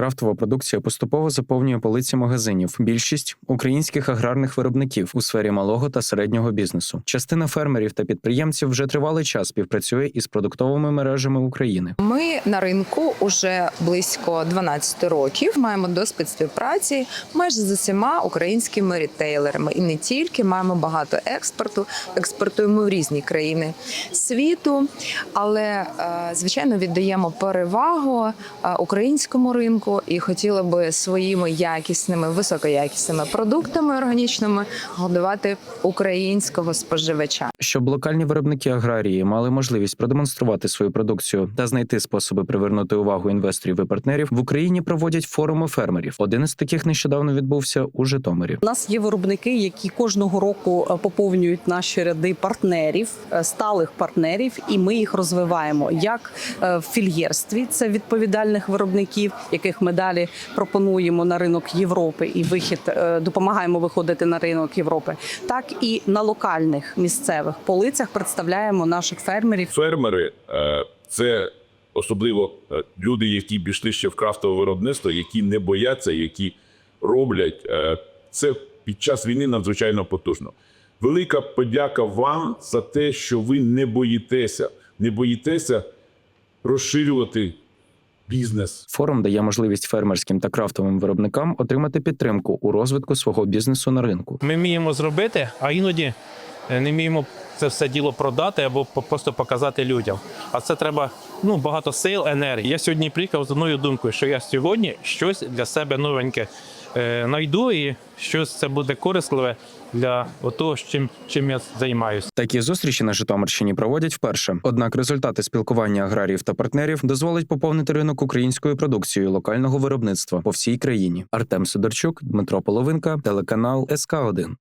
Крафтова продукція поступово заповнює полиці магазинів. Більшість українських аграрних виробників у сфері малого та середнього бізнесу. Частина фермерів та підприємців вже тривалий час співпрацює із продуктовими мережами України. Ми на ринку уже близько 12 років. Маємо досвід співпраці майже з усіма українськими рітейлерами, і не тільки маємо багато експорту. Експортуємо в різні країни світу, але е, звичайно віддаємо перевагу е, українському ринку і хотіли би своїми якісними, високоякісними продуктами органічними годувати українського споживача. Щоб локальні виробники аграрії мали можливість продемонструвати свою продукцію та знайти способи привернути увагу інвесторів і партнерів, в Україні проводять форуми фермерів. Один із таких нещодавно відбувся у Житомирі. У нас є виробники, які кожного року е, поповнюють наші ряди партнерів, е, сталих партнерів, і ми їх розвиваємо як е, в фільєрстві, це відповідальних виробників, яких ми далі пропонуємо на ринок Європи і вихід е, допомагаємо виходити на ринок Європи, так і на локальних місцевих полицях представляємо наших фермерів. Фермери е, це особливо е, люди, які пішли ще в крафтове виробництво, які не бояться, які роблять це під час війни надзвичайно потужно. Велика подяка вам за те, що ви не боїтеся, не боїтеся розширювати бізнес. Форум дає можливість фермерським та крафтовим виробникам отримати підтримку у розвитку свого бізнесу на ринку. Ми вміємо зробити, а іноді е, не вміємо це все діло продати або просто показати людям. А це треба ну, багато сил, енергії. Я сьогодні приїхав з одною думкою, що я сьогодні щось для себе новеньке е, знайду і щось це буде корисливе для того, чим, чим я займаюся. Такі зустрічі на Житомирщині проводять вперше. Однак результати спілкування аграріїв та партнерів дозволить поповнити ринок українською продукцією локального виробництва по всій країні. Артем Сидорчук, Дмитро Половинка, телеканал СК 1